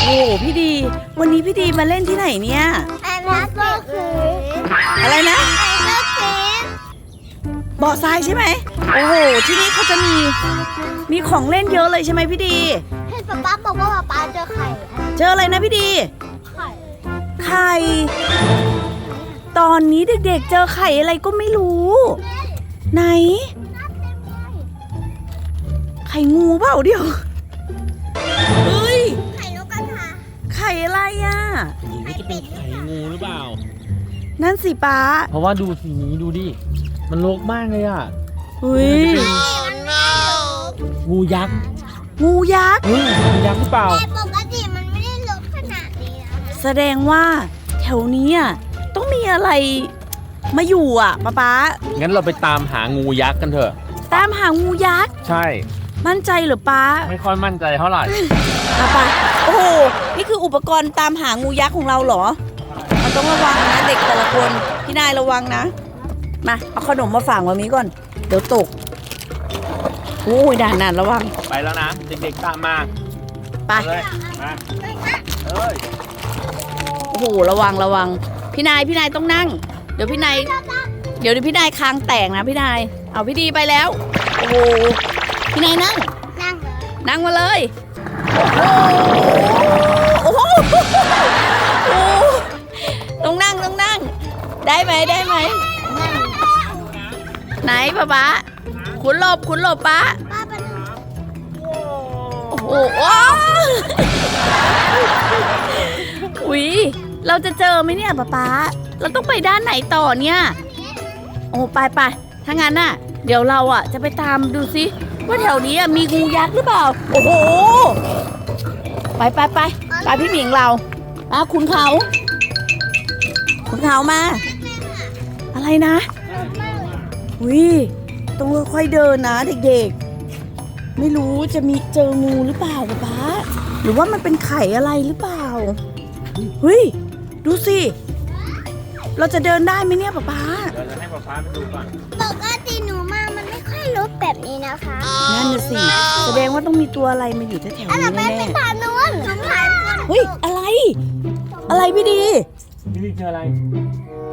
โอ้พี่ดี วันนี้พี่ดีมาเล่นที่ไหนเนี่ยแอนนัทก็คืออะไรนะแอนนัทคือบาะทรายใช่ไหมโอ้โหที่นี่เขาจะมีมีของเล่นเยอะเลยใช่ไหมพี่ดีเห็นป๊าป๊าบอกว่าป๊าป๊าเจอไข่เจออะไรนะพี่ดี ไข่ไข่ ตอนนี้เด็กๆเจอไข่อะไรก็ไม่รู้ ไหน ข่งูเปล่าเดี๋ยว เฮ้ย ไข่นกกระทาไข่อะไรอะนี่ก็จะเป็นไข่งูหรือเปล่า นั่นสิป้าเพราะว่าดูสีนี้ดูดิ มันรกมากเลยอะเฮ้ยมันไม่ลกงูยักษ์งูยักษ์ เฮ้ยงูยักษ์หรือเปล่า แต่ปกติมันไม่ได้ลกขนาดนี้นะคะแสดงว่าแถวนี้อะต้องมีอะไรมาอยู่อะป้าป๊างั้นเราไปตามหางูยักษ์กันเถอะ ตามหางูยักษ์ ใช่ มั่นใจเหรือป้าไม่ค่อยมั่นใจเท่าไหร่ป้าป้าโอ้โห นี่คืออุปกรณ์ตามหางูยักษ์ของเราเหรอ มันต้องระวังนะเด็กแต่ละคน พี่นายระวังนะ มา เอาขนมมาฝากมามีก่อน เดี๋ยวตกโอ้ยด่านนานระวัง ไปแล้วนะเด็กๆตามมาไป เลยมาเอ้ยโอ้โห ระวังระวัง พี่นายพี่นายต้องนั่ง เดี๋ยวพี่นาย เดี๋ยวเดี๋ยวพี่นายคางแตกนะพี่นาย เอาพี่ดีไปแล้ว โอ้โห พี่นายนั่ง นั่งเลยนั่งมาเลย โอ้โหโอ้โหต้องนั่งต้องนั่ง ได้ไหมได้ไหม นั่งไหนป๊าป๊าคุณหลบคุณหลบป๊าป้าเป็นโอ้โหว้าวอุ๊ย เราจะเจอไหมเนี่ยป๊าป๊า เราต้องไปด้านไหนต่อเนี่ย โอ้ไปไปถ้างั้นน่ะ เดี๋ยวเราอะจะไปตามดูซิ ว่าแถวนี้มีงูยักษ์หรือเปล่า โอ้โห ไปไปไปไปพี่หมิงเราอะคุณเขา คุณเขามา อะไรนะวิต้องค่อยๆเดินนะเด็กๆ ไม่รู้จะมีเจองูหรือเปล่าป๊าหรือว่ามันเป็นไข่อะไรหรือเปล่าเฮ้ยดูสิ เราจะเดินได้ไหมเนี่ยป๊าป๊าเดี๋ยวจะให้ป๊าป๊าไปดูก่อนปกติหนูมา มันไม่ค่อยลกแบบนี้นะคะนั่นน่ะสิ แสดงว่าต้องมีตัวอะไรมาอยู่แถวๆอันนี้นั้นไปแน่เป็นทางนู้นทางไหนๆเฮ้ยอะไร อะไรพี่ดีนี่เจออะไร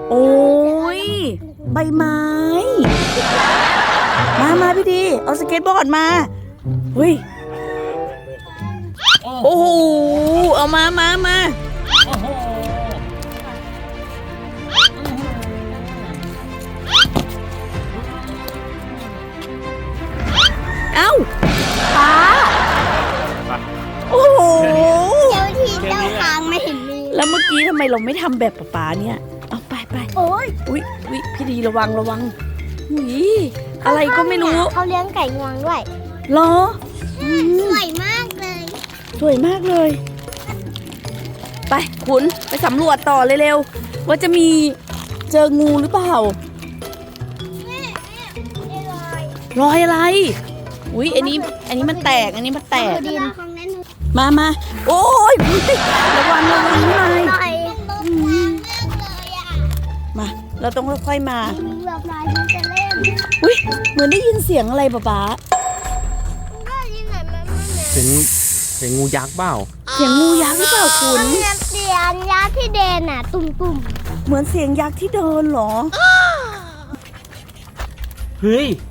โอ้ยใบไม้ มามาพี่ดี เอาสเก็ตบอร์ดมาเฮ้ย โอ้โห เอามามามา เอ้าป้าโอ้โหเจ้าที่เจ้าทางไม่เห็นมีแล้วเมื่อกี้ทำไมเราไม่ทำแบบป๊าๆเนี่ย เอาไปไปโอ้ยอุ๊ยอุ๊ยพี่ดีระวังระวังหุยอะไรก็ไม่รู้เขาเลี้ยงไก่งวงด้วยเหรออืมสวยมากเลย สวยมากเลย ไปคุณไปสำรวจต่อเร็วๆว่าจะมีเจองูหรือเปล่ารอยอะไร อุ๊ยอันนี้อันนี้มันแตก อันนี้มันแตก ดินของเล่นมามาโอ้ยอุ๊ยระวังระวังหน่อยหน่อยลงมากเลยอะมา เราต้องค่อยๆมามีแบบลายที่จะเล่นอุ๊ยเหมือนได้ยินเสียงอะไรป๊าป๊าก็ยิ่งไหนมันมันเสียงเสียงงูยักษ์เปล่าเสียงงูยักษ์หรือเปล่าคุณมันเสียงยาที่เดนอะ ตุ่มตุ่มเหมือนเสียงยักษ์ที่เดินเหรอ เฮ้ยๆนี่มัน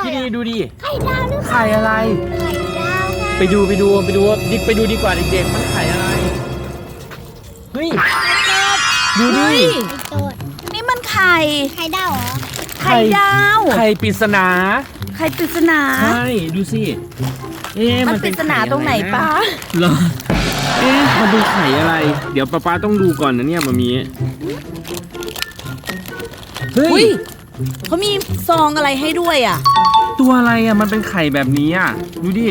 อะไรพี่ดีอะดูดิไข่ดาวหรือไข่อะไรไข่ดาวค่ะไปดูไปดูไปดูดิไปดูดีกว่าเด็กๆมันไข่อะไรเฮ้ยดูดิเฮ้ยไข่โตดนี่มันไข่ ไข่ดาวเหรอไข่ดาว ไข่ปริศนาไข่ปริศนา ใช่ดูสิเอ๊ะมัมันนปริเป็นศนาไข่อะตรงไหนะป้า เหรอเอ๊ะมันเป็นไข่อะไร เดี๋ยวป้าป้าต้องดูก่อนนะเนี่ยมามีเฮ้อุ้ยย เขามีซองอะไรให้ด้วยอะ ตัวอะไรอะมันเป็นไข่แบบนี้อะดูดิ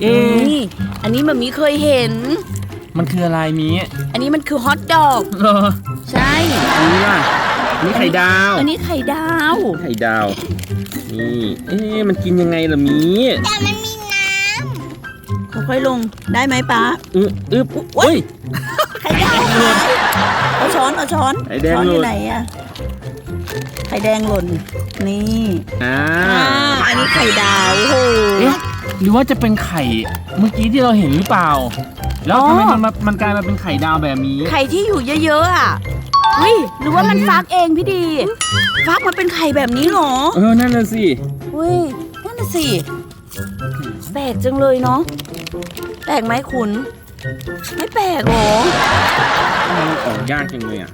เอ๊ะนี่ อันนี้แบบมีเคยเห็น มันคืออะไรมีอันนี้มันคือฮอทดอก เหรอใช่นี่ล่ะนี่ไข่ดาวอันนี้ไข่ดาว ไข่ดาวนี่เอ๊ะมันกินยังไงล่ะมีแต่มันมีน้ค่อยๆลงได้ไหมป้าอึ๊บอึ๊บอุ้ยไข่ดาวหายเอาช้อนเอาช้อนไข่แดงช้อนอหลุยู่ดไหนอะไข่ข่แดงหล่น นี่อ่าอ่าอันนี้ไข่ดาวโอ้โห เอ๊ะหรือว่าจะเป็นไข่เมื่อกี้ที่เราเห็นหรือเปล่า แล้วอ๋อทำไมมันมามันกลายมาเป็นไข่ดาวแบบนี้ ไข่ที่อยู่เยอะๆอะเฮ้ยหรือว่ามันฟักเองพี่ดี ฟักมาเป็นไข่แบบนี้เหรอเออ นั่นน่ะสิเฮ้ยนั่นน่ะสิแปลกจังเลยเนาะแปลกไหมคุณ ไม่แปลกหรอมันออกยากจังเลยอะ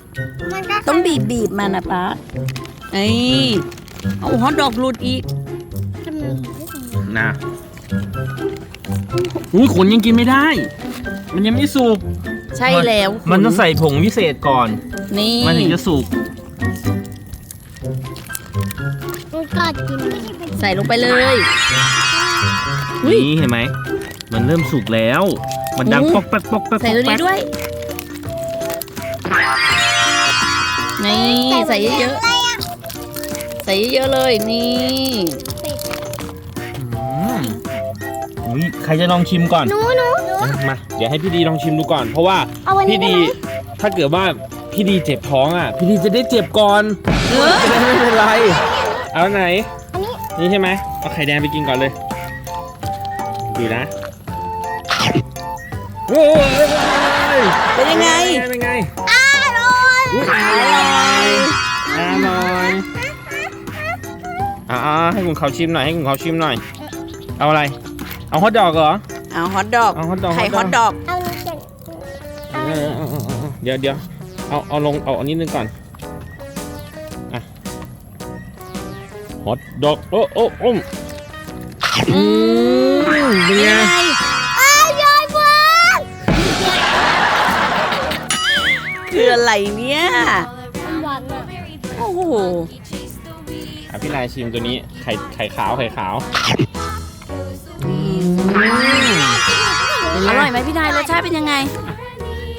มันก็ต้องบีบบีบๆมันนะป้า ไอ้ยเอาฮอตดอกหลุดอีกทำไมนะอุ้ยขนยังกินไม่ได้ มันยังไม่สุก ใช่แล้วคุณมันต้องใส่ผงวิเศษก่อน นี่มันถึงจะสุก มันกัดกินใส่ลงไปเลย อุ๊ย นี่เห็นไหม มันเริ่มสุกแล้ว มันดังโอ้ปอกแป๊กปอกแป๊กใส่ตัวนี้ด้วย นี่ ใส่เยอะๆใส่เยอะๆเลยนี่อืมอุ้ยใครจะลองชิมก่อน หนูหนูหนู มา เดี๋ยวให้พี่ดีลองชิมดูก่อน เพราะว่าเอาวันนี้พี่ดีได้ไหม ถ้าเกิดว่าพี่ดีเจ็บท้องอะ พี่ดีจะได้เจ็บก่อนเออจะได้ไม่เป็นไร เอาไหน อันนี้นี่ใช่ไหมเอาไข่แดงไปกินก่อนเลย ดูนะโอ้ยเป็นยังไง เป็นไงอร่อยอุ๊ยอร่อยอร่อย อ่าให้คุณเขาชิมหน่อยให้คุณเขาชิมหน่อย เอาอะไร เอาฮอทดอกเหรอ เอาฮอตดอกเอาฮอทดอกไข่ฮฮออตทดดออกกเอาเจ็ดเออเออเออเออเดี๋ยวเดี๋ยวเอาเอาลงเอาอันนี้นึงก่อนอะฮอทดอกโอ้โอ้โอ้มอืมเป็นไงยังไงอร่อยมากคืออะไรเนี่ยมันหวานอะโอ้โห อะพี่นายชิมตัวนี้ไข่ไข่ขาวไข่ขาวอร่อยไหมพี่นายรสชาติเป็นยังไง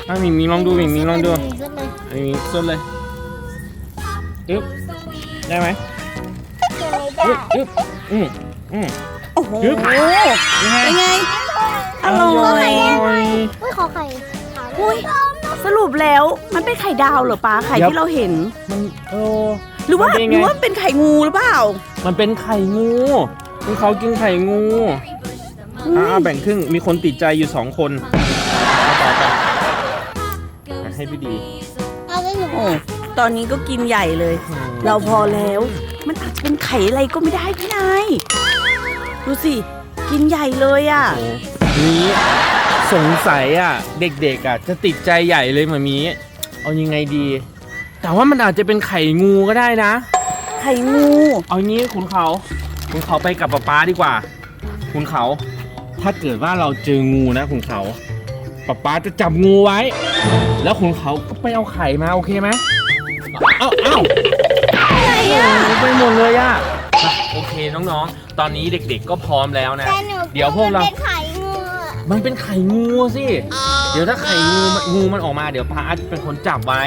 อะมิงมิงลองดูมิงมิงลองดูสุดเลยอันนี้ส้นเลยอึ๊บได้ไหมเจอไม่ได้อึ๊บอึ๊บอืมอืมโอ้โหยึบเป็นไงอร่อยอุ้ยขอไข่ขาวอุ้ยสรุปแล้วมันเป็นไข่ดาวเหรอป้าไข่ที่เราเห็นมันโอ้ หรือว่ามันเป็นหไง รือว่าเป็นไข่งูหรือเปล่า มันเป็นไข่งูคุณเขากินไข่งูอ่าแบ่งครึ่งมีคนติดใจอยู่สองคนเอาต่อไปอะให้พี่ดีเอาไว้หนูโอ้ตอนนี้ก็กินใหญ่เลย เราพอแล้ว มันอาจจะเป็นไข่อะไรก็ไม่ได้พี่นายดูสิ กินใหญ่เลยอะ โอ้นี้สงสัยอะ เด็กๆอะ จะติดใจใหญ่เลยมามี เอายังไงดี แต่ว่ามันอาจจะเป็นไข่งูก็ได้นะ ไข่งู เอางี้คุณเขาคุณเขาไปกับป๊าป๊าดีกว่า คุณเขา ถ้าเกิดว่าเราเจองูนะ คุณเขาป๊าป๊าจะจับงูไว้ แล้วคุณเขาก็ไปเอาไข่มาโอเคไหมเอ้าเอ้าอะไรอะโอ้ไปหมดเลยอะอะโอเคน้องๆ ตอนนี้เด็กๆก็พร้อมแล้วนะแต่หนูเดี๋ยวพวกเราเป็นไข่งูอะมันเป็นไข่งูสิ เดี๋ยวถ้าไข่งูมันงูมันออกมาเดี๋ยวพาอาร์ตเป็นคนจับไว้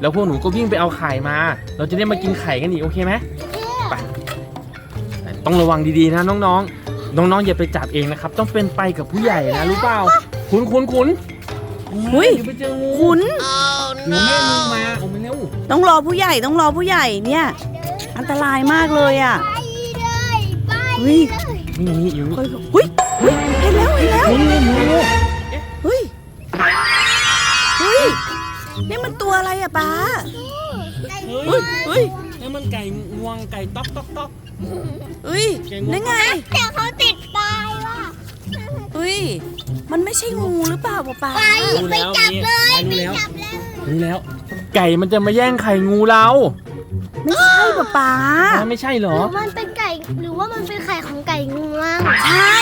แล้วพวกหนูก็วิ่งไปเอาไข่มา เราจะได้มากินไข่กันอีกโอเคไหมไปต้องระวังดีๆนะน้องๆ น้องๆอย่าไปจับเองนะครับ ต้องเป็นไปกับผู้ใหญ่นะรู้เปล่าคุณคุณคุณหุ้ยเดี๋ยวไปเจองูขุนเดี๋ยวแม่งูมาเอามาเร็วต้องรอผู้ใหญ่ต้องรอผู้ใหญ่เนี่ย อันตรายมากเลยอะไปเลยไปเฮ้ยนี่นี่อยู่นี่เฮ้ยเฮ้ยเฮ้ยเห็นแล้วเห็นแล้ว อะไรอะป้าเฮ้ยเฮ้ยเฮ้ยนี่มันไก่งวงไก่ต๊อกต๊อกต๊อกเฮ้ยนี่ไงแต่เขาติดปลายว่ะเฮ้ยมันไม่ใช่งูหรือเปล่าป๊าป๊าไปไปจับเลยรู้ไปแล้วจับเลยรู้แล้ว ไก่มันจะมาแย่งไข่งูเราไม่ใช่ป๊าป๊าอ้าวไม่ใช่เหรหอรือมันเป็นไก่หรือว่ามันเป็นไข่ของไก่งวงใช่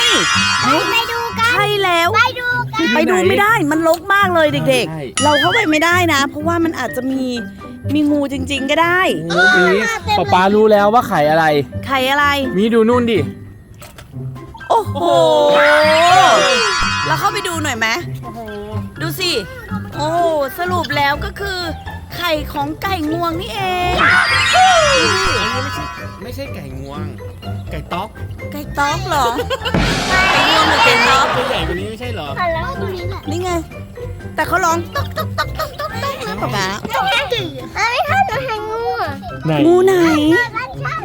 ไปไปดูกันใช่แล้วไปดูกัน ไปดูไม่ได้มันลกมากเลยเด็กใช่ๆเราเข้าไปไม่ได้นะ เพราะว่ามันอาจจะมีมีงูจริง ๆ ก็ได้โอ้ยป๊าป๊ารู้แล้วว่าไข่อะไร ไข่อะไร มีดูนู่นดิ โอ้โห เราเข้าไปดูหน่อยไหมดูสิ โอ้สรุปแล้วก็คือ ไข่ของไก่งวงนี่เองไม่ใช่ไม่ใช่ไก่งวง ไก่ต๊อกไก่ต๊อกเหรอ ไก่งวงหรือไก่ต๊อกตัวใหญ่กว่านี้ แต่เขาร้องต๊อกต๊อกต๊อกต๊อกต๊อกต๊อกนะป๊าป๊าเอ้ยถ้าหนูแทงงูอะไหนงูไหน บ้านช่าง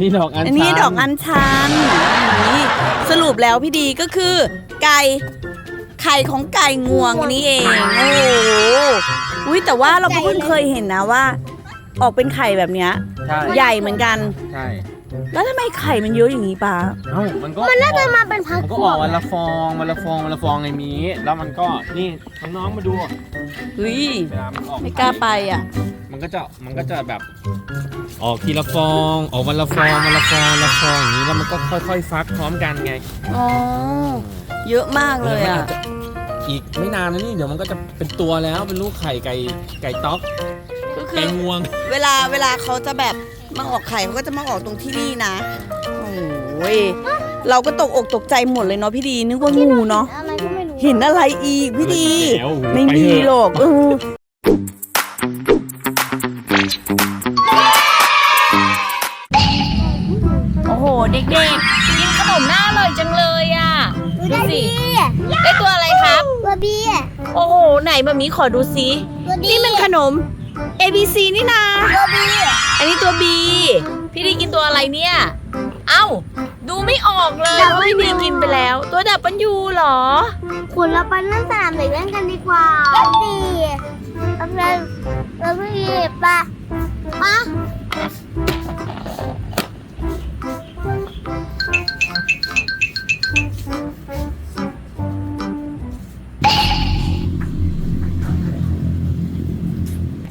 นี่ดอกอัญชันอันนี้ดอกอัญชันนี่สรุปแล้วพี่ดีก็คือ ไก่ไข่ของไก่งวงนี่เองโอ้โหอุ้ยแต่ว่าเราก็เพิ่งเคยเห็นนะว่า ออกเป็นไข่แบบเนี้ย ใช่ ใหญ่เหมือนกัน ใช่ แล้วทำไมไข่มันเยอะอย่างนี้ปะเอ้ามันก็มันน่าจะมาเป็นพักมันพก็วออกกวันละฟองวันละฟองวันละฟองไงมี แล้วมันก็นี่น้องๆมาดูเฮ้ยเวลามันออกไม่กล้าไปอะ มันก็จะมันก็จะแบบ ออกทีละฟองออกวันละฟองวันละฟองวันละฟองอย่างนี้แล้วมันก็ค่อยๆ ฟักพร้อมกันไงอ๋อ เยอะมากเลยอะ อีกไม่นานนะนี่เดี๋ยวมันก็จะเป็นตัวแล้วเป็นลูกไข่ไก่ไก่ต๊อกก็คืไก่องวง เวลาเวลาเขาจะแบบ มาออกไข่เขาก็จะมาออกตรงที่นี่นะ โอ้ยเราก็ตกอกตกใจหมดเลยเนาะพี่ดีนึกว่างูเนาะอะไรก็ไม่รู้เห็นอะไรอีกพี่ดีแล้วไม่ไปมีเถอะหรอกเออโอ้โห เด็กๆ กินขนมหน้าอร่อยจังเลยอะดูสิได้ตัวอะไรครับตัวบีโอ้โห ไหนมามีขอดูซิตัวดีนี่มันขนม A B C นี่นาตัวบี อันนี้ตัว B พี่ดีกินตัวอะไรเนี่ย เอ้า ดูไม่ออกเลยเพราะพี่ดีกินไปแล้ว ตัวดับปันยูเหรอ คุณเราไปเล่นสนามเด็กเล่นกันดีกว่าตัวดีตัวบีตัวบีปะปะ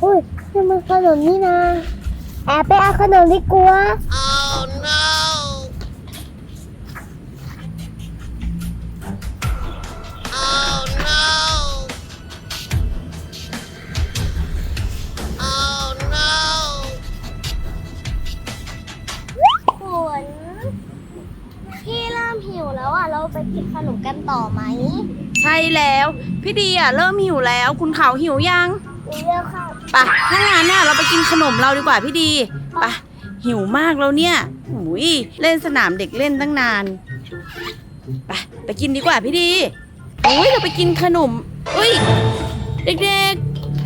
อุ้ยนี่มันขนมนี่นะแอบไปเอาขนมดีกว่าฝนพี่เริ่มหิวแล้วอะ เราไปกินขนมกันต่อไหม ใช่แล้ว พี่ดีอะ เริ่มหิวแล้ว คุณเขาหิวยังเร็วค่ะ ไปะถ้างั้นน่ะเราไปกินขนมเราดีกว่าพี่ดีไปะหิวมากแล้วเนี่ยหุยเล่นสนามเด็กเล่นตั้งนาน ไปไปกินดีกว่าพี่ดีอุ้ยเราไปกินขนมอุ้ยเด็ก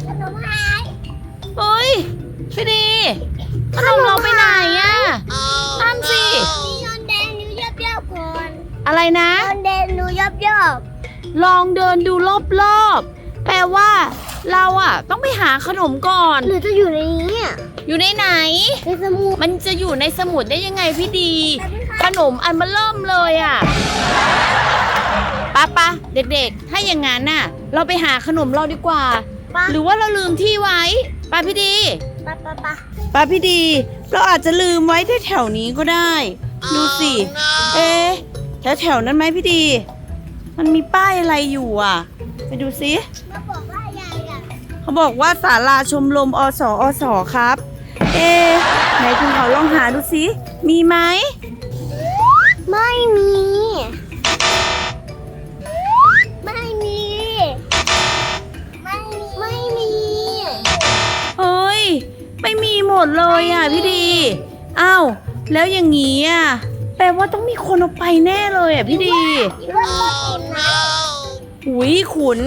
ขนมหายๆเฮ้ยพี่ดีขนมเราไปไหนอะนั่นสิมีนอนแดงหนูยับยับก่อนอะไรนะนอนแดงหนูยับยับลองเดินดูรอบๆแปลว่า เราอะ ต้องไปหาขนมก่อนหรือจะอยู่ในนี้อะอยู่ในไหน ในสมุดมันจะอยู่ในสมุดได้ยังไงพี่ดี ขนมอันมาเริ่มเลยอะป้าปะเด็กๆ ถ้าอย่างงั้นน่ะ เราไปหาขนมเราดีกว่า ปะหรือว่าเราลืมที่ไว้ป้าพี่ดีปะปะปะป้าพี่ดี เราอาจจะลืมไว้ที่แถวนี้ก็ได้ ดูสิ เอ๊ะแถวแถวๆนั้นไหมพี่ดี มันมีป้ายอะไรอยู่อะ ไปดูสิ มาบอกว่ายายอะ เขาบอกว่าศาลาชมรมอสอสครับ เอ๊ะไหนคุณเขาลองหาดูสิมีไหมไม่มี ไม่มี ไม่มี ไม่มี เฮ้ย ไม่มีหมดเลยอะพี่ดี อ้าว แล้วอย่างงี้อะ แปลว่าต้องมีคนเอาไปแน่เลยอะพี่ดีคิดว่าไม่กิ นนะหุยขุน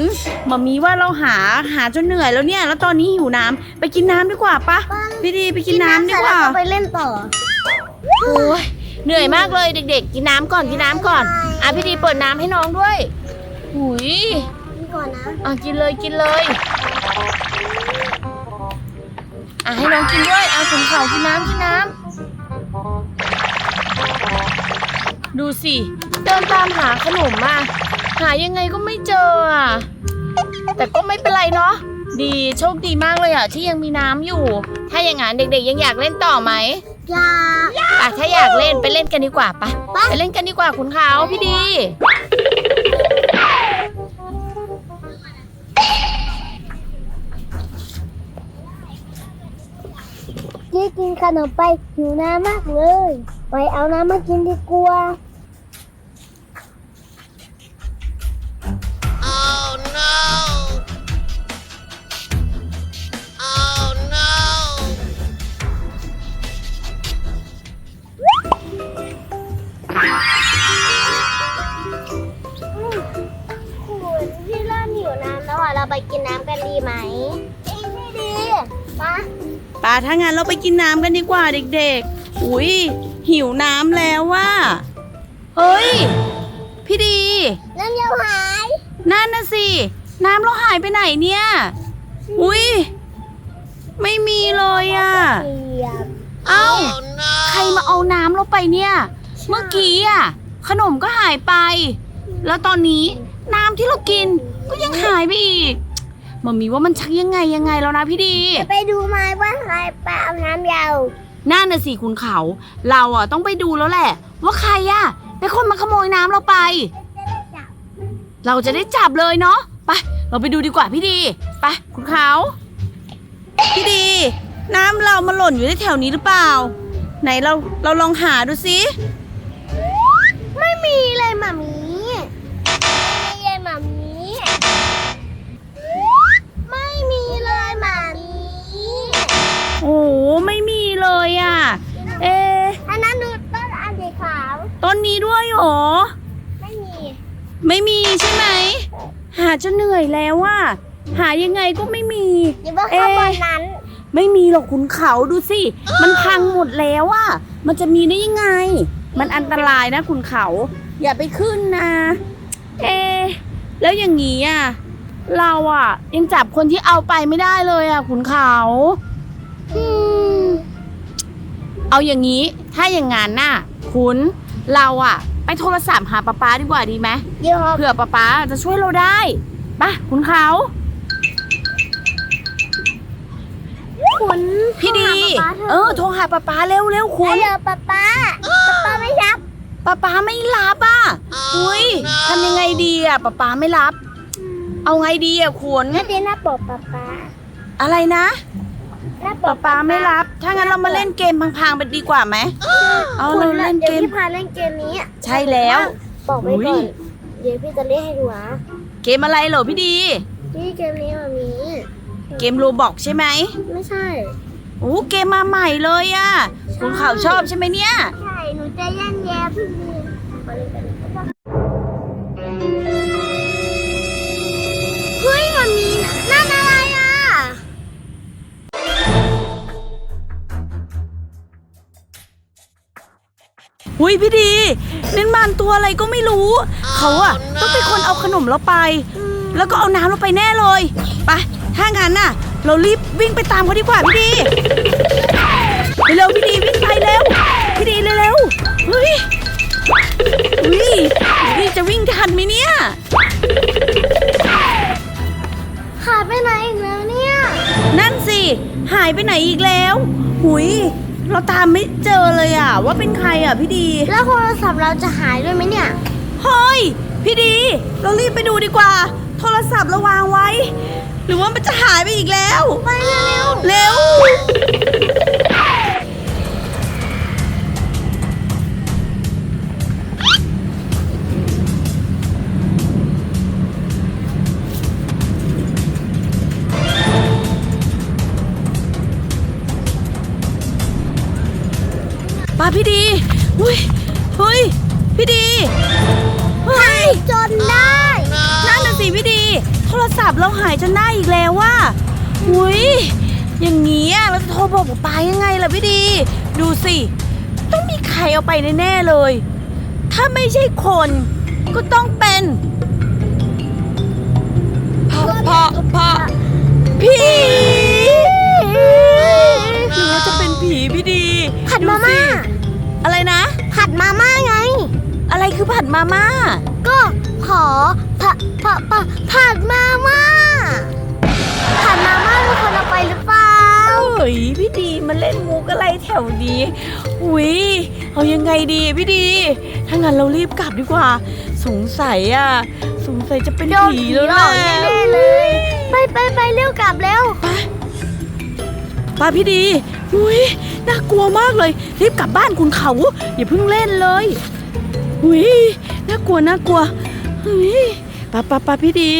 มามีว่าเราหาหาจนเหนื่อยแล้วเนี่ย แล้วตอนนี้หิวน้ำไปกินน้ำดีกว่าปะพี่ดีไปกินน้ำดีกว่า เสร็จแล้ไปเล่นต่อ โอ้ยเหนื่อยมากเลยเด็ก ๆ กินน้ำก่อนกินน้ำก่อนอะพี่ดีเปิดน้ำให้น้องด้วยหุยนี่ก่อนนะอะกินเลยกินเลยอะให้น้องกินด้วยอะขุนเขากินน้ำกินน้ำดูสิเดินตามหาขนมอะ หายังไงก็ไม่เจออะ แต่ก็ไม่เป็นไรเนาะ ดีโชคดีมากเลยอะที่ยังมีน้ำอยู่ ถ้าอย่างนั้นเด็กๆยังอยากเล่นต่อไหมอยาอะถ้าอยากเล่นไปเล่นกันดีกว่าปะไปเล่นกันดีกว่าคุณเขาพี่ดียี่กินขนมไปหิวน้ำมากเลย ไปเอาน้ำมากินดีกว่า ถ้างั้นเราไปกินน้ำกันดีกว่าเด็กๆ อุ้ยหิวน้ำแล้วว่า เฮ้ย พี่ดี น้ำเยาหาย นั่นน่ะสิ น้ำเราหายไปไหนเนี่ย อุ้ยไม่มีเลยอะ่ะเสียบเอ้า ใครมาเอาน้ำเราไปเนี่ย เมื่อกี้อะ ขนมก็หายไป แล้วตอนนี้น้ำที่เรากินก็ยังหายไปอีก มันมีว่ามันชักยังไงยังไงแล้วนะพี่ดีจะไปดูไหมว่าใครไปเอาน้ำเยานั่นน่ะสิคุณเขา เราอะต้องไปดูแล้วแหละ ว่าใครอะเป็นคนมาขโมยน้ำเราไป เราจะได้จับเลยเนาะไปเราไปดูดีกว่าพี่ดีไปคุณเขาพี่ดี น้ำเรามาหล่นอยู่ที่แถวนี้หรือเปล่า ไหนเราเราลองหาดูสิไม่มีเลยหมามีไม่ ด้วยเหรอ ไม่มี ไม่มีใช่ไหม หาจนเหนื่อยแล้วอะหายังไงก็ไม่มีหรือว่าข้างบนนั้น ไม่มีหรอกคุณเขาดูสิ มันพังหมดแล้วอะ มันจะมีได้ยังไง มันอันตรายนะคุณเขา อย่าไปขึ้นนะ เอะแล้วอย่างนี้อะ เราอะ ยังจับคนที่เอาไปไม่ได้เลยอะคุณเขาอืมเอาอย่างนี้ ถ้าอย่างงั้นน่ะ คุณ เราอะไปโทรศัพท์หาป๊าป๊าดีกว่าดีไหมเดี๋ยวครับเผื่อป๊าป๊าจะช่วยเราได้ปะคุณเขาคุณพี่ดีโทรหาเอป๊าอโทรหาป๊าป๊าเร็วเร็วๆคุฮัณลโหลป๊าป๊าป๊าป๊าไม่รับป๊าป๊าไม่รับอะอุ้ยทำยังไงดีอะป๊าป๊าไม่รับ เอาไงดีอะคุณงั้นเดี๋ยวหน้าปกป๊าป๊าอะไรนะหน้า ปป๊ากป๊าไม่รับ ถ้างั้นเรามาเล่นเกมพังๆไปดีกว่าไหม เอาคุณเราเล่นเกม ดี๋ยวพี่พาเล่นเกมนี้ใช่แล้ว บอกไว้อุ๊ก่อยนเดี๋ยวพี่จะเล่นให้ดูนะเกมอะไรเหรอพี่ดี พี่เกมนี้มันมีเกมโรบอกใช่ไหมไม่ใช่ โอ้เกมมาใหม่เลยอะ คุณเขาชอบใช่ไหมเนี่ย ใช่ หนูจะเล่นแย่พี่ดีมาเล่นกันเอุ้ยพี่ดีนั่นมันตัวอะไรก็ไม่รู้ เขาอะต้องเป็นคนเอาขนมเราไป แล้วก็เอาน้ำเราไปแน่เลยไปถ้างั้นน่ะ เรารีบวิ่งไปตามเขาดีกว่าพี่ดีเร็วๆพี่ดีวิ่งไปเร็วพี่ดีเร็วๆเฮ้ยเฮ้ยพี่จะวิ่งทันไหมเนี่ยหายไปไหนอีกแล้วเนี่ย นั่นสิ หายไปไหนอีกแล้ว หุย เราตามไม่เจอเลยอะว่าเป็นใครอะพี่ดี แล้วโทรศัพท์เราจะหายด้วยไหมเนี่ย เฮ้ย พี่ดี เรารีบไปดูดีกว่า โทรศัพท์เราวางไว้ หรือว่ามันจะหายไปอีกแล้ว ไปเร็ว เร็ว พี่ดีอุ้ยเฮ้ยพี่ดีเฮ้ยจนได้นั่นน่ะสิพี่ดี โทรศัพท์เราหายจนได้อีกแล้วว่าอุ้ยอย่างนี้อะเราจะโทรบอกป๊าป๊ายังไงล่ะพี่ดี ดูสิ ต้องมีใครเอาไปแน่ๆเลย ถ้าไม่ใช่คนก็ต้องเป็นเพราะเพราะเพราะผีหรือว่าจะเป็นผีพี่ดีผัดมาม่าสิ อะไรนะ ผัดมาม่าไง อะไรคือผัดมาม่า ก็ขอผัดผัดผัดผัดมาม่าผัดมาม่ามีคนเอาไปหรือเปล่าเฮ้ยพี่ดีมันเล่นมุกอะไรแถวนี้อุ้ยเอายังไงดีพี่ดี ถ้างั้นเรารีบกลับดีกว่า สงสัยอะ สงสัยจะเป็นโดนผีผีแล้วหลแหอกละแน่ๆเลย ไปไปไปเร็วกลับเร็วป้าพี่ดีอุ้ย น่ากลัวมากเลย รีบกลับบ้านคุณเขาอย่าเพิ่งเล่นเลยอุ้ยน่ากลัวน่ากลัวเฮ้ยป้าป้าป้าพี่ดี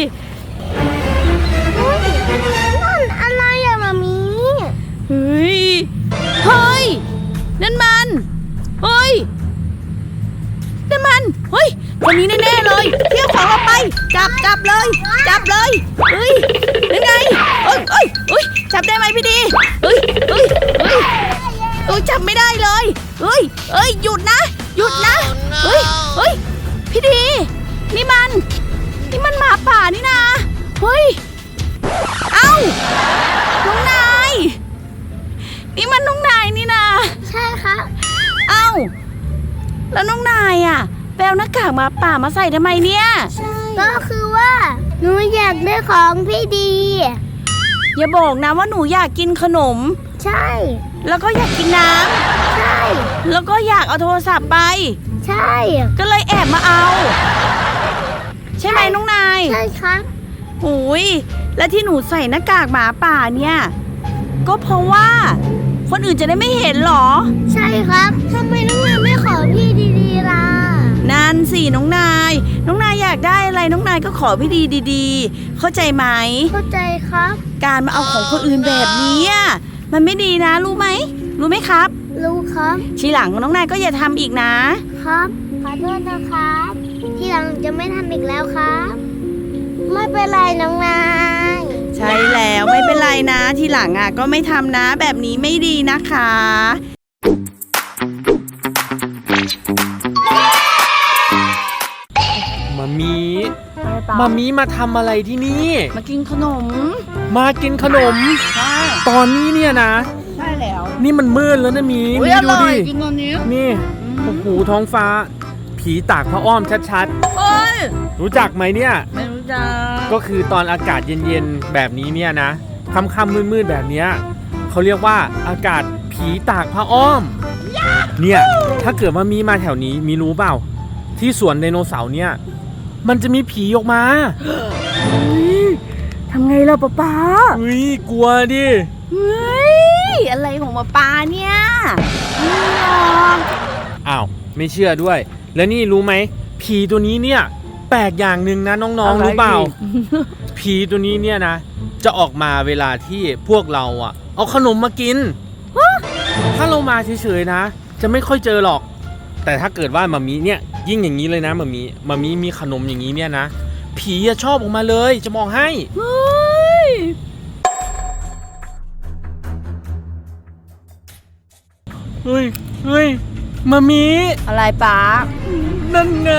เฮ้ยนั่นอะไรอะมามีเฮ้ยเฮ้ยนั่นมันเฮ้ยนั่นมันเฮ้ยคนนี้แน่ๆเลยเที่ยวของเราไป จับจับเลย จับเลยเฮ้ยนั่นไงเอ้ยเอ้ยเอ้ยจับได้ไหมพี่ดีเอ้ยเอ้ยเอ้ย เอ้ยจับไม่ได้เลยเอ้ยเอ้ยหยุดนะหยุดนะเฮ้ยเฮ้ยพี่ดี นี่มัน นี่มันหมาป่านี่นะเฮ้ยเอ้าน้องนายนี่มันน้องนายนี่นะใช่ครับเอ้าแล้วน้องนายอะไปเอาหน้ากากหมาป่ามาใส่ทำไมเนี่ยก็คือว่าหนูอยากได้ของพี่ดี อย่าบอกนะว่าหนูอยากกินขนม ใช่ แล้วก็อยากกินน้ใช่ำแล้วก็อยากเอาโทรศัพท์ไป ใช่ ก็เลยแอบมาเอา ใช่ไหมน้องนายใช่ครับหูยแล้วที่หนูใส่หน้ากากหมาป่าเนี่ย ก็เพราะว่า คนอื่นจะได้ไม่เห็นหรอ ใช่ครับทำไมน้องนายไม่ขอพี่ดีๆล่ะนั่นสิน้องนาย น้องนายอยากได้อะไรน้องนายก็ขอพี่ดีดีๆ เข้าใจไหม เข้าใจครับ การมาเอาของคนอื่นแบบนี้อะ มันไม่ดีนะ รู้ไหม รู้ไหมครับ รู้ครับ ทีหลังน้องนายก็อย่าทำอีกนะ ครับ ขอโทษนะครับ ที่หลังจะไม่ทำอีกแล้วครับ ไม่เป็นไรน้องนาย ใช่แล้วไม่เป็นไรนะ ทีหลังอะก็ไม่ทำนะ แบบนี้ไม่ดีนะคะ มามีมามีมาทำอะไรที่นี่ มากินขนม มากินขนม ใช่ ตอนนี้เนี่ยนะ ใช่แล้วนี่มันมืดแล้วนะมีอุ๊ยมีอดูร่อยดิ กินตอนนี้นี่โอ้โหท้องฟ้า ผีตากพระอ้อมชัดโอ้ยๆ รู้จักไหมเนี่ย ไม่รู้จักก็คือตอนอากาศเย็นๆ แบบนี้เนี่ยนะค่ำๆมืดๆแบบเนี้ยเขาเรียกว่าอากาศผีตากพระอ้อม เนี่ยถ้าเกิดว่ามีมาแถวนี้มีรู้เปล่า ที่สวนไดโนเสาร์เนี่ย มันจะมีผีออกมา ทำไงล่ะป๊าป๊าเฮ้ยกลัวดิเฮ้ยอะไรของป๊าป๊าเนี่ยไม่หรอกอ้าวไม่เชื่อด้วย แล้วนี่รู้ไหมผีตัวนี้เนี่ย แปลกอย่างหนึ่งนะน้องๆรู้เปล่า ผีตัวนี้เนี่ยนะ จะออกมาเวลาที่พวกเราอะเอาขนมมากิน ถ้าเรามาเฉยๆนะ จะไม่ค่อยเจอหรอก แต่ถ้าเกิดว่ามามีเนี่ยยิ่งอย่างนี้เลยนะมามีมามีมีขนมอย่างนี้เนี่ยนะ ผีอะชอบออกมาเลย จะมองให้ เฮ้ยเฮ้ยเฮ้ยมามีอะไรป๊านั่นไง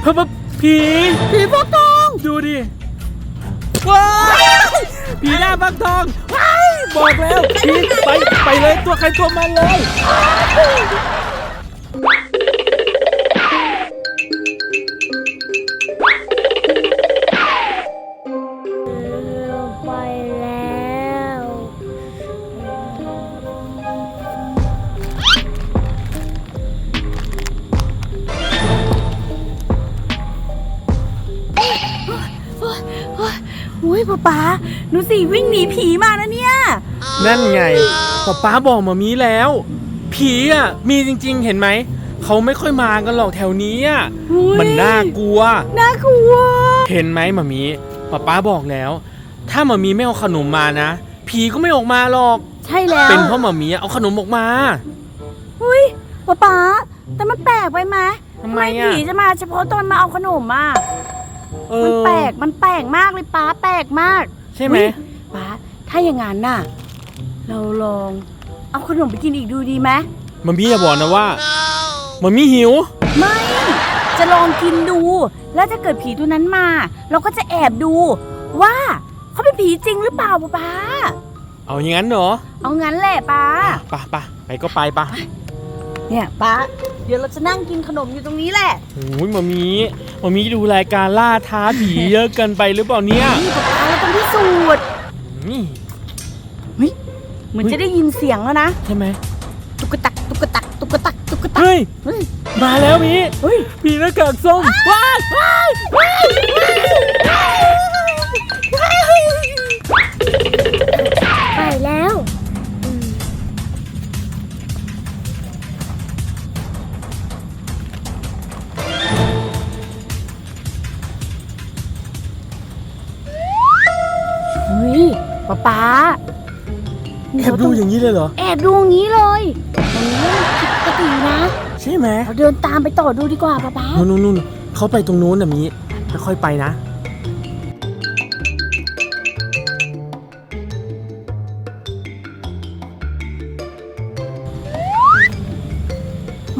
เพราะว่าผีผีพ่อกองดูดิว้ายผีหน้าฟักทองว้ายบอกแล้วผีไปไปเลยตัวใครตัวมันเลย ป๊าป๊าหนูสิวิ่งหนีผีมานะเนี่ย นั่นไงป๊าป๊าบอกมามีแล้ว ผีอะมีจริงๆเห็นไหม เขาไม่ค่อยมากันหรอกแถวนี้อะอุ๊ย มันน่ากลัว น่ากลัว เห็นไหมมามีป๊าป๊าบอกแล้ว ถ้ามามีไม่เอาขนมมานะ ผีก็ไม่ออกมาหรอก ใช่แล้วเป็นเพราะมามีเอาขนมออกมา อุ้ยป๊าป๊าแต่มันแปลกไปไหมทำไมอะ ผีจะมาเฉพาะตอนมาเอาขนมอะ เอมันอแปลกมันแปลกมากเลยป้าแปลกมากใช่ไหม อุ๊ยป้าถ้าอย่างนั้นน่ะ เราลองเอาขนมไปกินอีกดูดีไหมมามีอย่าบอกนะว่ามามีหิว ไม่ จะลองกินดู แล้วถ้าเกิดผีตัวนั้นมา เราก็จะแอบดูว่าเขาเป็นผีจริงหรือเปล่าป๊าป๊าเอาอย่างนั้นเหรอเอางั้นแหละป้าไปะปะไปก็ไปปะเนี่ยป้า เดี๋ยวเราจะนั่งกินขนมอยู่ตรงนี้แหละโอ้ยมามีมามีดูรายการล่าท้าผีเยอะเกินไปหรือเปล่าเนี่ยนี่ป๊าป๊าเราต้องพิสูจน์นี่เหมือนจะได้ยินเสียงแล้วนะใช่ไหมตุกกะตักตุกกะตักตุกกะตักตุกกะตักเฮ้ยเฮ้ยมาแล้วมีเฮ้ยผีหน้ากากส้มว้ายว้ายว้าย ป๊าป๊าแอบดูอย่างนี้เลยเหรอ แอบดูอย่างนี้เลยมันไม่ผิดปกตินะใช่ไหมเราเดินตามไปต่อดูดีกว่าป๊าป๊านู่นนู่นเขาไปตรงนู้นแบบนี้ค่อยไปนะ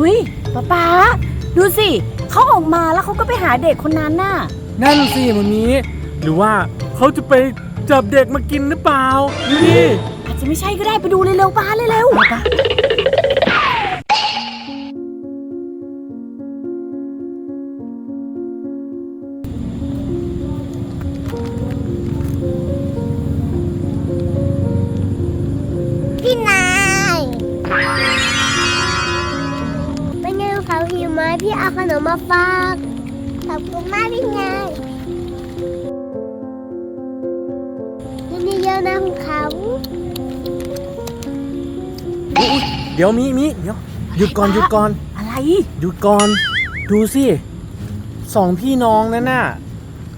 วิป๊าป๊าดูสิเขาออกมาแล้วเขาก็ไปหาเด็กคนนั้นน่ะ นั่นสิมันนี้ หรือว่าเขาจะไป จับเด็กมากินหรือเปล่านี่อาจจะไม่ใช่ก็ได้ไปดูเร็วๆป้าเร็ว เดี๋ยวมีมีเดี๋ยวหยุดก่อนหยุดก่อนๆอะไร หยุดก่อน ดูสิสองพี่น้องนั้นน่ะ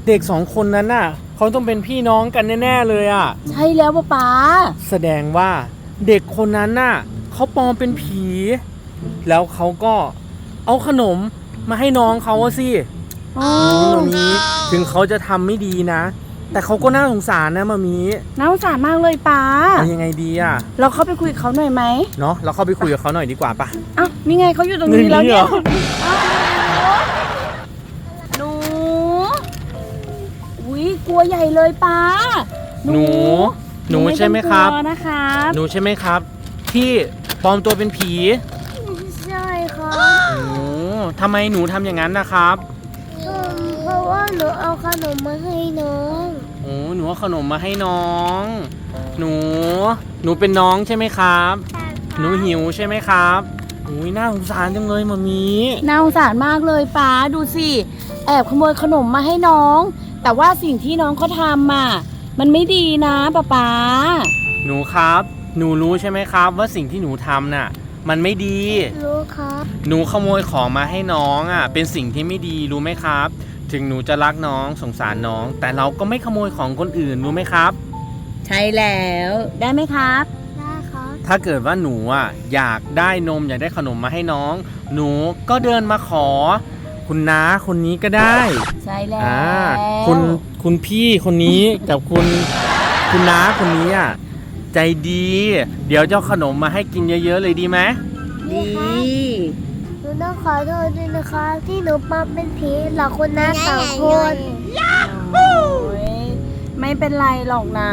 เด็กสองคนนั้นน่ะเขาต้องเป็นพี่น้องกันแน่ๆเลยอะ ใช่แล้วป๊าป๊าแสดงว่าเด็กคนนั้นน่ะเขาปลอมเป็นผี แล้วเขาก็เอาขนมมาให้น้องเขาอะสิ อ๋อมามีถึงเขาจะทำไม่ดีนะ แต่เขาก็น่าสงสารนะมามีน่าสงสารมากเลยป๊าเอายังไงดีอะ เราเข้าไปคุยกับเขาหน่อยไหมเนาะเราเข้าไปคุยกับเขาหน่อยดีกว่าปะอ้าวนี่ไงเขาอยู่ตรงนี้แล้วเนี่ยหรอหนูอุ้ยกลัวใหญ่เลยป้าหนู หนูใช่ไหมครับนูต้องกลัวนะครับหนูใช่ไหมครับ ที่ปลอมตัวเป็นผีใช่ครับโอ้ทำไมหนูทำอย่างนั้นนะครับอืมเพราะว่าหนูเอาขนมมาให้น้องโอ้หนูเอาขนมมาให้น้อง หนู หนูเป็นน้องใช่ไหมครับ หนูหิวใช่ไหมครับอุ้ยน่าสงสารจังเลยมามีน่าสงสารมากเลยป้าดูสิ แอบขโมยขนมมาให้น้อง แต่ว่าสิ่งที่น้องเขาทำอะมันไม่ดีนะป้าป๊าหนูครับ หนูรู้ใช่ไหมครับ ว่าสิ่งที่หนูทำน่ะ มันไม่ดี รู้ครับ หนูขโมยของมาให้น้องอะ เป็นสิ่งที่ไม่ดีรู้ไหมครับ ถึงหนูจะรักน้องสงสารน้อง แต่เราก็ไม่ขโมยของคนอื่นรู้ไหมครับ ใช่แล้วได้ไหมครับ ได้ครับถ้าเกิดว่าหนูอะอยากได้นมอยากได้ขนมมาให้น้อง หนูก็เดินมาขอ คุณน้าคนนี้ก็ได้ใช่แล้วอ่าคุณคุณพี่คนนี้กับคุณคุณน้าคนนี้อะใจดี เดี๋ยวเจ้าขนมมาให้กินเยอะๆเลยดีไหมดีห นูต้องขอโทษด้วยนะคะที่หนูปลอมเป็นผีหลอกคนนะสองคนโอ้ยไม่เป็นไรหรอกนะ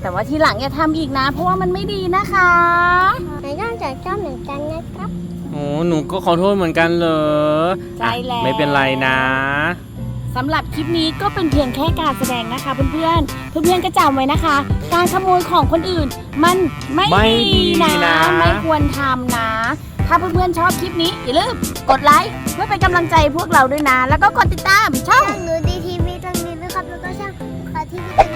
แต่ว่าทีหลังอย่าทำอีกนะ เพราะว่ามันไม่ดีนะคะไหนต้องจัดจ้อมเหมือนกันนะครับ โอ้หนูก็ขอโทษเหมือนกันเหรอใช่แล้วไม่เป็นไรนะสำหรับคลิปนี้ก็เป็นเพียงแค่การแสดงนะคะเพื่อนๆ เพื่อนๆก็จำไว้นะคะ การขโมยของคนอื่น มันไม่ไม่ดีดีนะนะ ไม่ควรทำนะ ถ้าเพื่อนๆชอบคลิปนี้อย่าลืมกดไลค์เพื่อเป็นกำลังใจพวกเราด้วยนะ แล้วก็กดติดตามช่อง ช่อหนูดีทีวีตรงนี้นะครับแล้วก็ช่องขอที่